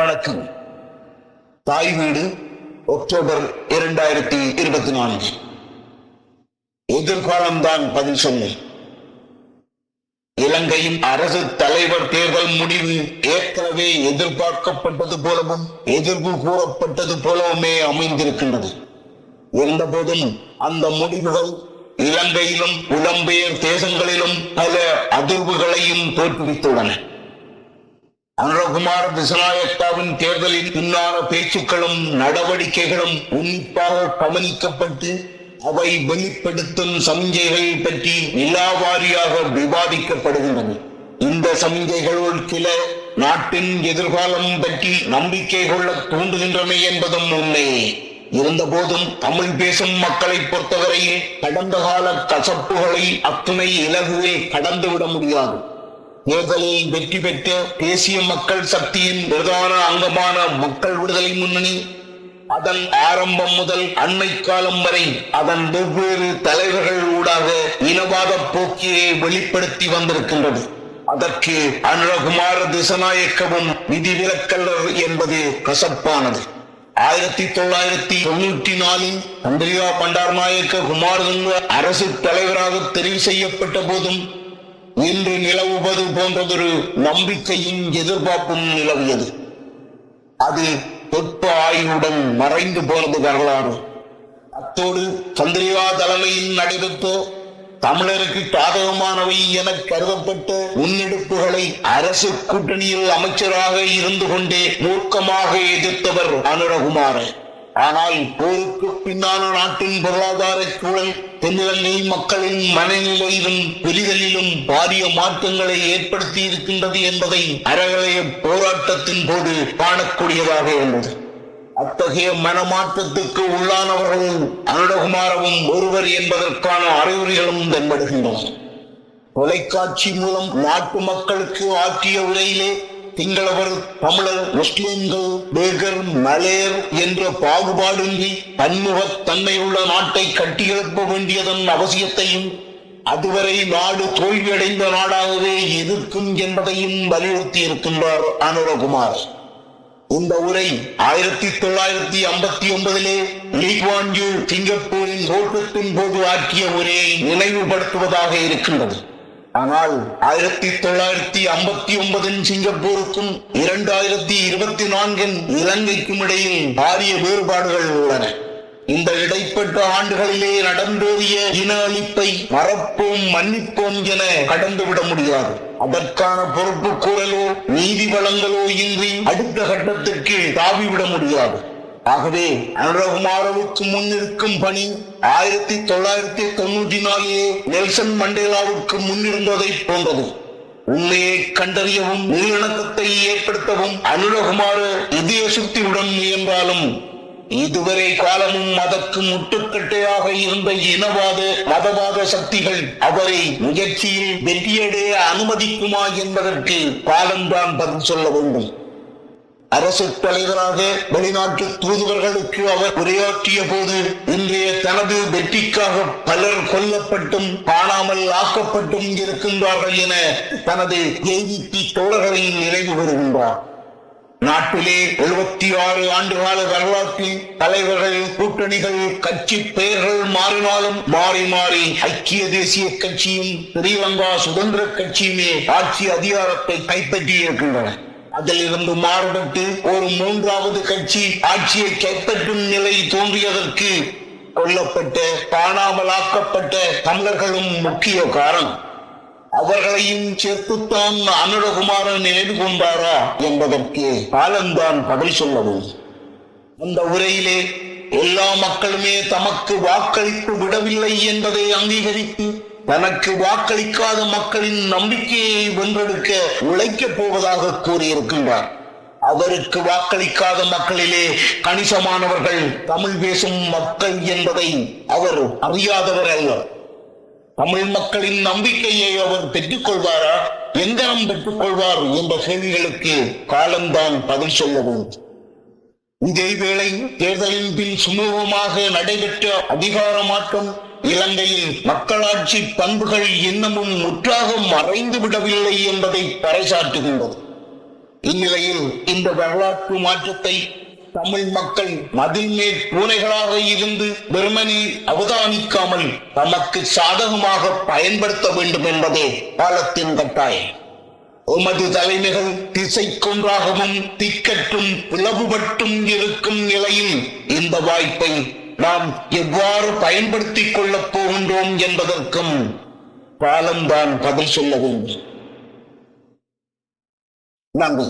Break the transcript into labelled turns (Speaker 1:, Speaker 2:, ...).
Speaker 1: வணக்கம். தாய் வீடு அக்டோபர் இரண்டாயிரத்தி இருபத்தி நான்கு. எதிர்காலம்தான் பதில் சொன்னேன். இலங்கையின் அரசு தலைவர் தேர்தல் முடிவு ஏற்கனவே எதிர்பார்க்கப்பட்டது போலவும் எதிர்ப்பு கூறப்பட்டது போலவுமே அமைந்திருக்கின்றது. இருந்த போதும் அந்த முடிவுகள் இலங்கையிலும் புலம்பெயர் தேசங்களிலும் பல அதிர்வுகளையும் தோற்றுவித்துள்ளன. அனுரகுமார் திசநாயக்காவின் தேர்தலின் பின்னான பேச்சுக்களும் நடவடிக்கைகளும் உன்னிப்பாக கவனிக்கப்பட்டு அவை வெளிப்படுத்தும் சமிஞ்சைகள் பற்றி நிலாவாரியாக விவாதிக்கப்படுகின்றன. இந்த சமிஞ்சைகளுள் சில நாட்டின் எதிர்காலம் பற்றி நம்பிக்கை கொள்ள தூண்டுகின்றன என்பதும் உண்மையே இருந்தபோதும் தமிழ் பேசும் மக்களை பொறுத்தவரையில் கடந்த கால கசப்புகளை அத்துணை இலகுவில் கடந்துவிட முடியாது. தேர்தலில் வெற்றி பெற்ற தேசிய மக்கள் சக்தியின் பிரதான அங்கமான மக்கள் விடுதலை முன்னணி அதன் ஆரம்பம் முதல் அண்மை காலம் வரை அதன் வெவ்வேறு தலைவர்கள் ஊடாக இனவாத போக்கியை வெளிப்படுத்தி வந்திருக்கின்றது. அதற்கு அனுரகுமார திசநாயக்கவும் விதிவிலக்கல்லர் என்பது கசப்பானது ஆயிரத்தி தொள்ளாயிரத்தி தொண்ணூற்றி நாலில் சந்திரிகா பண்டாரநாயக்க குமாரதுங்க அரசு தலைவராக தெரிவு செய்யப்பட்ட போதும் இன்று நிலவுவது போன்றதொரு நம்பிக்கையும் எதிர்பார்ப்பும் நிலவியது. அது தொட்ப ஆய்வுடன் மறைந்து போனது வரலாறு. அத்தோடு சந்திரிகா தலைமையில் நடைபெற்ற தமிழருக்கு பாதகமானவை என கருதப்பட்ட முன்னெடுப்புகளை அரசு கூட்டணியில் அமைச்சராக இருந்து கொண்டே மூர்க்கமாக எதிர்த்தவர் அனுரகுமாரன். ஆனால் போருக்கு பின்னான நாட்டின் பொருளாதார சூழல் தென்னிலங்கை மக்களின் மனநிலையிலும் புரிதலிலும் பாரிய மாற்றங்களை ஏற்படுத்தி இருக்கின்றது என்பதை அறகலைய போராட்டத்தின் போது காணக்கூடியதாக இருந்தது. அத்தகைய மனமாற்றத்துக்கு உள்ளானவர்களும் அருடகுமாரவும் ஒருவர் என்பதற்கான அறிகுறிகளும் தென்படுகின்றன. தொலைக்காட்சி மூலம் நாட்டு மக்களுக்கு ஆற்றிய உரையிலே திங்களவர் தமிழர் முஸ்லிம்கள் பேகர் மலேர் என்ற பாகுபாடின்றி பன்முகத் தன்மையுள்ள நாட்டை கட்டியெழுப்ப வேண்டியதன் அவசியத்தையும் அதுவரை நாடு தோல்வியடைந்த நாடாகவே இருக்கும் என்பதையும் வலியுறுத்தி இருக்கின்றார் அனுரகுமார். இந்த உரை ஆயிரத்தி தொள்ளாயிரத்தி ஐம்பத்தி ஒன்பதிலே லீக்வான்யூ சிங்கப்பூரின் தோற்றத்தின் போது ஆற்றிய உரையை நினைவுபடுத்துவதாக இருக்கின்றது. ஆனால் ஆயிரத்தி தொள்ளாயிரத்தி ஐம்பத்தி ஒன்பதின் சிங்கப்பூருக்கும் இரண்டாயிரத்தி இருபத்தி நான்கின் இலங்கைக்கும் இடையில் பாரிய வேறுபாடுகள் உள்ளன. இந்த இடைப்பட்ட ஆண்டுகளிலே நடந்தேறிய இன அழிப்பை மறப்போம் மன்னிப்போம் என கடந்துவிட முடியாது. அதற்கான பொறுப்பு கூறலோ நீதி வளங்களோ இன்றி அடுத்த கட்டத்திற்கு தாவிவிட முடியாது. ஆகவே அனுரகுமாரவுக்கு முன்னிருக்கும் பணி ஆயிரத்தி தொள்ளாயிரத்தி தொண்ணூற்றி நாலிலே நெல்சன் மண்டேலாவுக்கு முன்னிருந்ததை போன்றது. உண்மையை கண்டறியவும் நல்லிணக்கத்தை ஏற்படுத்தவும் அனுரகுமார இதய சுத்தியுடன் முயன்றாலும் இதுவரை காலமும் அதற்கு முட்டுக்கட்டையாக இருந்த இனவாத மதவாத சக்திகள் அவரை முயற்சியில் வெற்றியடைய அனுமதிக்குமா என்பதற்கு காலம்தான் பதில் சொல்ல வேண்டும். அரசு தலைவராக வெளிநாட்டு தூதுவர்களுக்கு அவர் உரையாற்றிய போது இன்றைய தனது வெற்றிக்காக பலர் கொல்லப்பட்டும் காணாமல் ஆக்கப்பட்டும் இருக்கின்றார்கள் என தனது ஏவிபி தோழர்களை நினைவு பெறுகின்றார் நாட்டிலே எழுபத்தி ஆறு ஆண்டுகால வரலாற்றில் தலைவர்கள் கூட்டணிகள் கட்சி பெயர்கள் மாறினாலும் மாறி மாறி ஐக்கிய தேசிய கட்சியும் ஸ்ரீலங்கா சுதந்திர கட்சியுமே ஆட்சி அதிகாரத்தை கைப்பற்றியிருக்கின்றன. அதிலிருந்து மாறுபட்டு ஒரு மூன்றாவது கட்சி ஆட்சியை கைப்பற்றும் நிலை தோன்றியதற்கு கொல்லப்பட்ட காணாமலாக்கப்பட்ட தமிழர்களும் முக்கிய காரணம். அவர்களையும் சேர்த்துத்தான் அனுரகுமாரன் நினைவு கொண்டாரா என்பதற்கு காலம்தான் பதில் சொல்லவும். அந்த உரையிலே எல்லா மக்களுமே தமக்கு வாக்களிப்பு விடவில்லை என்பதை அங்கீகரித்து தனக்கு வாக்களிக்காத மக்களின் நம்பிக்கையை வென்றெடுக்க உழைக்கப் போவதாக கூறியிருக்கின்றார். அவருக்கு வாக்களிக்காத மக்களிலே கணிசமானவர்கள் தமிழ் பேசும் மக்கள் என்பதை அவர் அறியாதவர் அல்ல. தமிழ் மக்களின் நம்பிக்கையை அவர் பெற்றுக் கொள்வாரா? எங்கனம் பெற்றுக் கொள்வார் என்ற கேள்விகளுக்கு காலம்தான் பதில் சொல்லவும் இதேவேளை தேர்தலின் பின் சுமூகமாக நடைபெற்ற அதிகார மாற்றம் இலங்கையில் மக்களாட்சி பண்புகள் இன்னமும் முற்றாக மறைந்து விடவில்லை என்பதை பறைசாற்றுகின்றது. இந்நிலையில் இந்த வரலாற்று மாற்றத்தை தமிழ் மக்கள் மதில்மேல் பூனைகளாக இருந்து வெறுமனே அவதானிக்காமல் தமக்கு சாதகமாக பயன்படுத்த வேண்டும் என்பதே காலத்தின் கட்டாயம். உமது தலைமைகள் திசைக்கொன்றாகவும் திக்கட்டும் பிளவுபட்டும் இருக்கும் நிலையில் இந்த வாய்ப்பை நாம் எவ்வாறு பயன்படுத்திக் கொள்ளப் போகின்றோம் என்பதற்கும் காலம்தான் பதில் சொல்ல வேண்டும் நன்றி.